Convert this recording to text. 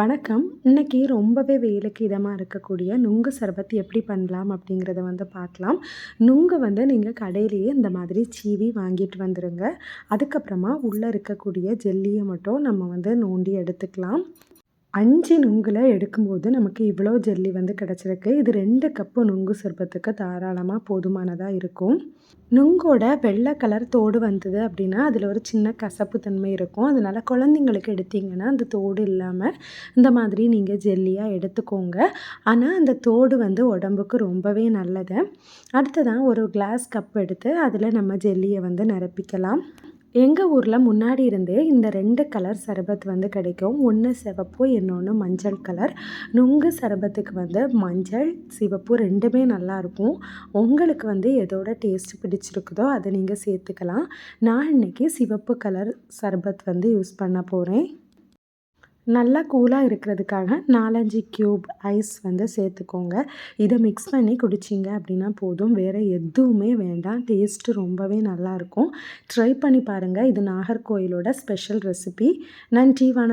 வணக்கம். இன்றைக்கி ரொம்பவே வெயிலுக்கு இதமாக இருக்கக்கூடிய நுங்கு சர்பத் எப்படி பண்ணலாம் அப்படிங்கிறத வந்து பார்க்கலாம். நுங்கு வந்து நீங்கள் கடையிலேயே இந்த மாதிரி சீவி வாங்கிட்டு வந்துடுங்க அதுக்கப்புறமா உள்ளே இருக்கக்கூடிய ஜெல்லியை மட்டும் நம்ம வந்து நோண்டி எடுத்துக்கலாம். அஞ்சு நுங்கில் எடுக்கும்போது நமக்கு இவ்வளோ ஜெல்லி வந்து கிடச்சிருக்கு. இது ரெண்டு கப்பு நுங்கு சொர்பத்துக்கு தாராளமாக போதுமானதாக இருக்கும். நுங்கோட வெள்ளை கலர் தோடு வந்தது அப்படின்னா அதில் ஒரு சின்ன கசப்பு தன்மை இருக்கும். அதனால் குழந்தைங்களுக்கு எடுத்திங்கன்னா அந்த தோடு இல்லாமல் இந்த மாதிரி நீங்கள் ஜெல்லியாக எடுத்துக்கோங்க. ஆனால் அந்த தோடு வந்து உடம்புக்கு ரொம்பவே நல்லது. அடுத்ததான் ஒரு கிளாஸ் கப் எடுத்து அதில் நம்ம ஜெல்லியை வந்து நிரப்பிக்கலாம். எங்கள் ஊரில் முன்னாடி இருந்தே இந்த ரெண்டு கலர் சர்பத் வந்து கிடைக்கும். ஒன்று சிவப்பு இன்னொன்று மஞ்சள் கலர். நுங்கு சர்பத்துக்கு வந்து மஞ்சள் சிவப்பு ரெண்டுமே நல்லாயிருக்கும் உங்களுக்கு வந்து எதோட டேஸ்ட் பிடிச்சிருக்குதோ அதை நீங்கள் சேர்த்துக்கலாம். நான் இன்றைக்கி சிவப்பு கலர் சர்பத் வந்து யூஸ் பண்ண போகிறேன் நல்லா கூலாக இருக்கிறதுக்காக நாலஞ்சு க்யூப் ஐஸ் வந்து சேர்த்துக்கோங்க. இதை மிக்ஸ் பண்ணி குடிச்சிங்க அப்படின்னா போதும். வேறு எதுவுமே வேண்டாம். டேஸ்ட்டு ரொம்பவே நல்லாயிருக்கும் ட்ரை பண்ணி பாருங்கள் இது நாகர்கோயிலோட ஸ்பெஷல் ரெசிபி நன்றி வணக்கம்.